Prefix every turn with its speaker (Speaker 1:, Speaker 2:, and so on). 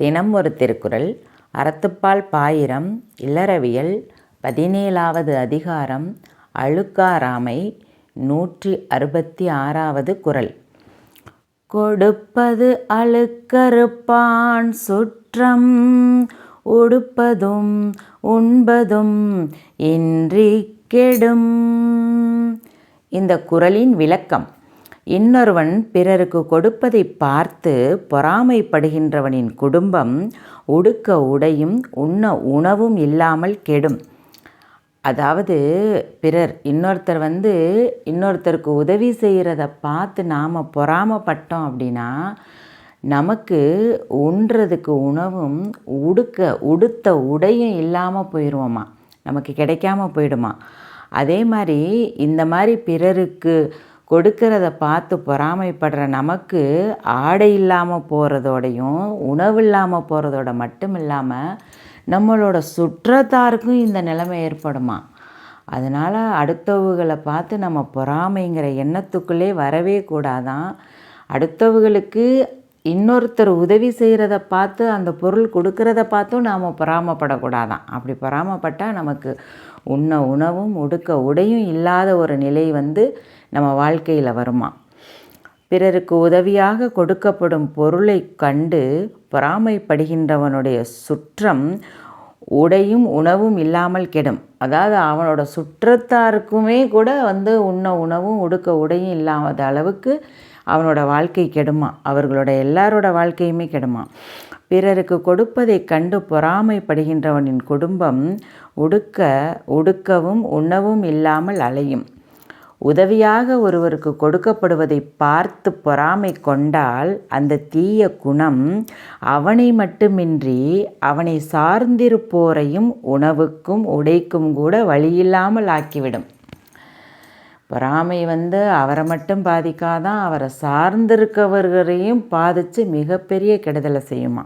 Speaker 1: தினம் ஒரு திருக்குறள் அறத்துப்பால் பாயிரம் இல்லறவியல் பதினேழாவது அதிகாரம் அழுக்காராமை நூற்றி அறுபத்தி ஆறாவது குறள். கொடுப்பது அழுக்கறுப்பான் சுற்றம் உடுப்பதும் உண்பதும் இன்றி கெடும். இந்த குறளின் விளக்கம் இன்னொருவன் பிறருக்கு கொடுப்பதை பார்த்து பொறாமைப்படுகின்றவனின் குடும்பம் உடுக்க உடையும் உண்ண உணவும் இல்லாமல் கெடும். அதாவது பிறர் இன்னொருத்தர் வந்து இன்னொருத்தருக்கு உதவி செய்கிறத பார்த்து நாம் பொறாமப்பட்டோம் அப்படின்னா நமக்கு உண்றதுக்கு உணவும் உடுக்க உடுத்த உடையும் இல்லாமல் போயிடுவோமா நமக்கு கிடைக்காம போயிடுமா? அதே மாதிரி இந்த மாதிரி பிறருக்கு கொடுக்கறத பார்த்து பொறாமைப்படுற நமக்கு ஆடை இல்லாமல் போகிறதோடையும் உணவு இல்லாமல் போகிறதோட மட்டும் இல்லாமல் நம்மளோட சுற்றத்தாருக்கும் இந்த நிலைமை ஏற்படுமா? அதனால் அடுத்தவங்களை பார்த்து நம்ம பொறாமைங்கிற எண்ணத்துக்குள்ளே வரவே கூடாதான். அடுத்தவர்களுக்கு இன்னொருத்தர் உதவி செய்கிறத பார்த்து அந்த பொருள் கொடுக்கறத பார்த்தும் நாம் பொறாமப்படக்கூடாதான். அப்படி பொறாமப்பட்டால் நமக்கு உண்ண உணவும் உடுக்க உடையும் இல்லாத ஒரு நிலை வந்து நம்ம வாழ்க்கையில் வருமா? பிறருக்கு உதவியாக கொடுக்கப்படும் பொருளை கண்டு பொறாமைப்படுகின்றவனுடைய சுற்றம் உடையும் உணவும் இல்லாமல் கெடும். அதாவது அவனோட சுற்றத்தாருக்குமே கூட வந்து உண்ண உணவும் உடுக்க உடையும் இல்லாத அளவுக்கு அவனோட வாழ்க்கை கெடுமா? அவர்களோட எல்லாரோட வாழ்க்கையுமே கெடுமா? பிறருக்கு கொடுப்பதை கண்டு பொறாமைப்படுகின்றவனின் குடும்பம் உடுக்க உடுக்கவும் உண்ணவும் இல்லாமல் அலையும். உதவியாக ஒருவருக்கு கொடுக்கப்படுவதை பார்த்து பொறாமை கொண்டால் அந்த தீய குணம் அவனை மட்டுமின்றி அவனை சார்ந்திருப்போரையும் உணவுக்கும் உடைக்கும் கூட வழியில்லாமல் ஆக்கிவிடும். பொறாமை வந்து அவரை மட்டும் பாதிக்காதான் அவரை சார்ந்திருக்கவர்களையும் பாதித்து மிகப்பெரிய கெடுதலை செய்யுமா?